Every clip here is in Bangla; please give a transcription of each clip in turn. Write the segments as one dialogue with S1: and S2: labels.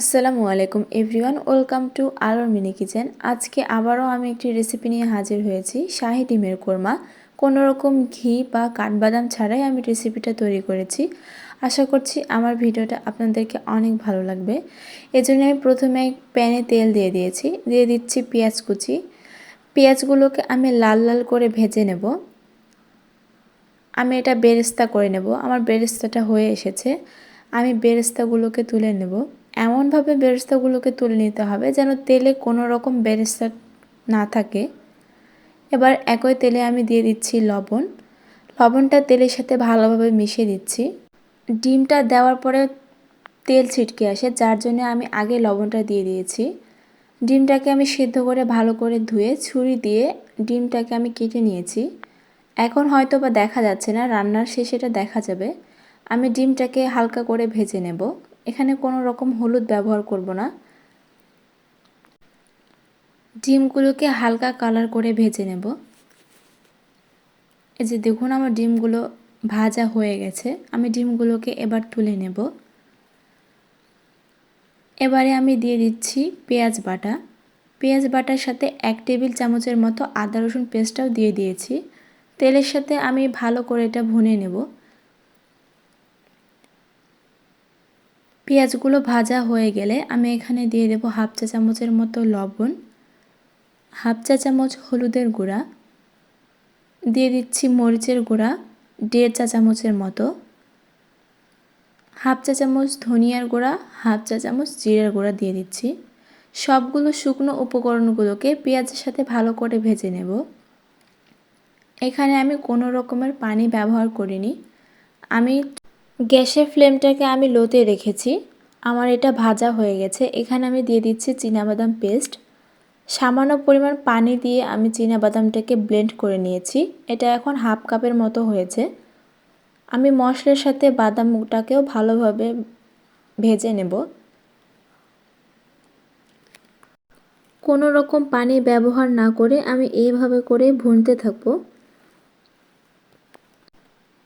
S1: আসসালামু আলাইকুম এভরিওয়ান, ওয়েলকাম টু আলোর মিনি কিচেন। আজকে আবারও আমি একটি রেসিপি নিয়ে হাজির হয়েছি, শাহি ডিমের কোরমা। কোনো রকম ঘি বা কাঠবাদাম ছাড়াই আমি রেসিপিটা তৈরি করেছি। আশা করছি আমার ভিডিওটা আপনাদেরকে অনেক ভালো লাগবে। এজন্য আমি প্রথমে প্যানে তেল দিয়ে দিয়েছি, দিয়ে দিচ্ছি পেঁয়াজ কুচি। পেঁয়াজগুলোকে আমি লাল লাল করে ভেজে নেব। আমি এটা বেরেস্তা করে নেব, আমার বেরেস্তাটা হয়ে এসেছে। আমি বেরেস্তাগুলোকে তুলে নেব। এমনভাবে বেরেস্তাগুলোকে তুলে নিতে হবে যেন তেলে কোনো রকম বেরেস্তা না থাকে। এবার একই তেলে আমি দিয়ে দিচ্ছি লবণ। লবণটা তেলের সাথে ভালোভাবে মিশিয়ে দিচ্ছি। ডিমটা দেওয়ার পরে তেল ছিটকে আসে, যার জন্য আমি আগে লবণটা দিয়ে দিয়েছি। ডিমটাকে আমি সিদ্ধ করে ভালো করে ধুয়ে ছুরি দিয়ে ডিমটাকে আমি কেটে নিয়েছি। এখন হয়তো বা দেখা যাচ্ছে না, রান্নার শেষে এটা দেখা যাবে। আমি ডিমটাকে হালকা করে ভেজে নেব। এখানে কোনো রকম হলুদ ব্যবহার করব না। ডিমগুলোকে হালকা কালার করে ভেজে নেব। এই যে দেখুন আমার ডিমগুলো ভাজা হয়ে গেছে। আমি ডিমগুলোকে এবার তুলে নেব। এবারে আমি দিয়ে দিচ্ছি পেঁয়াজ বাটা। পেঁয়াজ বাটার সাথে এক টেবিল চামচের মতো আদা রসুন পেস্টটাও দিয়ে দিয়েছি। তেলের সাথে আমি ভালো করে এটা ভুনে নেব। পেঁয়াজগুলো ভাজা হয়ে গেলে আমি এখানে দিয়ে দেব হাফ চা চামচের মতো লবণ, হাফ চা চামচ হলুদের গুঁড়া, দিয়ে দিচ্ছি মরিচের গুঁড়া, দেড় চা চামচের মতো, হাফ চা চামচ ধনিয়ার গুঁড়া, হাফ চা চামচ জিরার গুঁড়া দিয়ে দিচ্ছি। সবগুলো শুকনো উপকরণগুলোকে পেঁয়াজের সাথে ভালো করে ভেজে নেব। এখানে আমি কোনো রকমের পানি ব্যবহার করিনি। আমি গ্যাসের ফ্লেমটাকে আমি লোতে রেখেছি। আমার এটা ভাজা হয়ে গেছে। এখানে আমি দিয়ে দিচ্ছি বাদাম পেস্ট। সামান্য পরিমাণ পানি দিয়ে আমি বাদামটাকে ব্লেন্ড করে নিয়েছি। এটা এখন হাফ কাপের মতো হয়েছে। আমি মশলার সাথে বাদামটাকেও ভালোভাবে ভেজে নেব। কোনো রকম পানি ব্যবহার না করে আমি এইভাবে করে ভুনতে থাকব।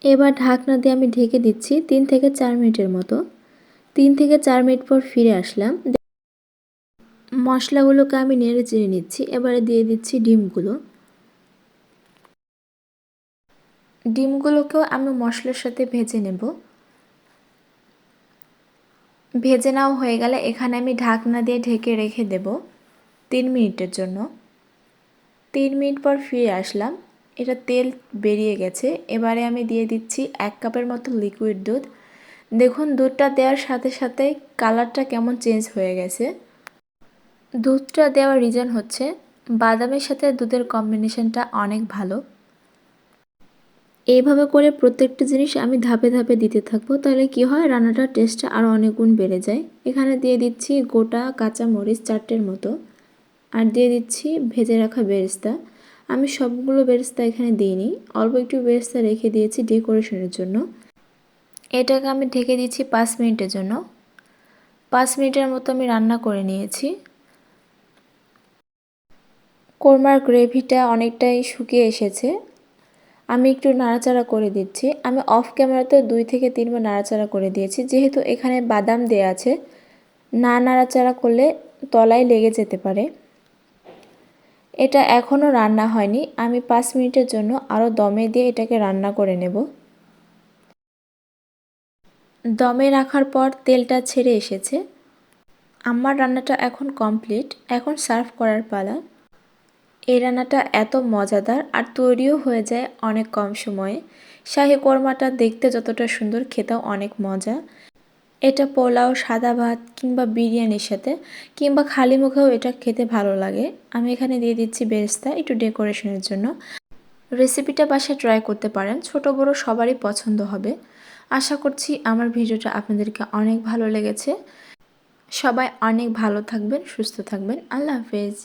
S1: এবার ঢাকনা দিয়ে আমি ঢেকে দিচ্ছি তিন থেকে চার মিনিটের মতো। তিন থেকে চার মিনিট পর ফিরে আসলাম। মশলাগুলোকে আমি নেড়ে চেড়ে নিচ্ছি। এবারে দিয়ে দিচ্ছি ডিমগুলো। ডিমগুলোকেও আমি মশলার সাথে ভেজে নেব। ভেজে নাও হয়ে গেলে এখানে আমি ঢাকনা দিয়ে ঢেকে রেখে দেব তিন মিনিটের জন্য। তিন মিনিট পর ফিরে আসলাম। এটা তেল বেরিয়ে গেছে। এবারে আমি দিয়ে দিচ্ছি এক কাপের মতো লিকুইড দুধ। দেখুন, দুধটা দেওয়ার সাথে সাথে কালারটা কেমন চেঞ্জ হয়ে গেছে। দুধটা দেওয়ার রিজন হচ্ছে, বাদামের সাথে দুধের কম্বিনেশনটা অনেক ভালো। এইভাবে করে প্রত্যেকটা জিনিস আমি ধাপে ধাপে দিতে থাকব, তাহলে কি হয় রান্নাটার টেস্টটা আরও অনেক গুণ বেড়ে যায়। এখানে দিয়ে দিচ্ছি গোটা কাঁচা মরিচ চারটের মতো। আর দিয়ে দিচ্ছি ভেজে রাখা বেরেস্তা। আমি সবগুলো বেরেস্তা এখানে দিইনি। অল্প একটু বেরেস্তা রেখে দিয়েছি ডেকোরেশনের জন্য। এটাকে আমি ঢেকে দিচ্ছি পাঁচ মিনিটের জন্য। পাঁচ মিনিটের মতো আমি রান্না করে নিয়েছি। কোরমার গ্রেভিটা অনেকটাই শুকিয়ে এসেছে। আমি একটু নাড়াচাড়া করে দিচ্ছি। আমি অফ ক্যামেরাতে দুই থেকে তিনবার নাড়াচাড়া করে দিয়েছি। যেহেতু এখানে বাদাম দেয়া আছে, না নাড়াচাড়া করলে তলায় লেগে যেতে পারে। এটা এখনও রান্না হয়নি। আমি পাঁচ মিনিটের জন্য আরও দমে দিয়ে এটাকে রান্না করে নেব। দমে রাখার পর তেলটা ছেড়ে এসেছে। আমার রান্নাটা এখন কমপ্লিট। এখন সার্ভ করার পালা। এই রান্নাটা এত মজাদার আর তৈরিও হয়ে যায় অনেক কম সময়ে। শাহি কর্মাটা দেখতে যতটা সুন্দর, খেতেও অনেক মজা। এটা পোলাও, সাদা ভাত কিংবা বিরিয়ানির সাথে কিংবা খালি মুখেও এটা খেতে ভালো লাগে। আমি এখানে দিয়ে দিচ্ছি বেরেস্তা একটু ডেকোরেশনের জন্য। রেসিপিটা বাসায় ট্রাই করতে পারেন, ছোট বড় সবারই পছন্দ হবে। আশা করছি আমার ভিডিওটা আপনাদেরকে অনেক ভালো লেগেছে। সবাই অনেক ভালো থাকবেন, সুস্থ থাকবেন। আল্লাহ হাফেজ।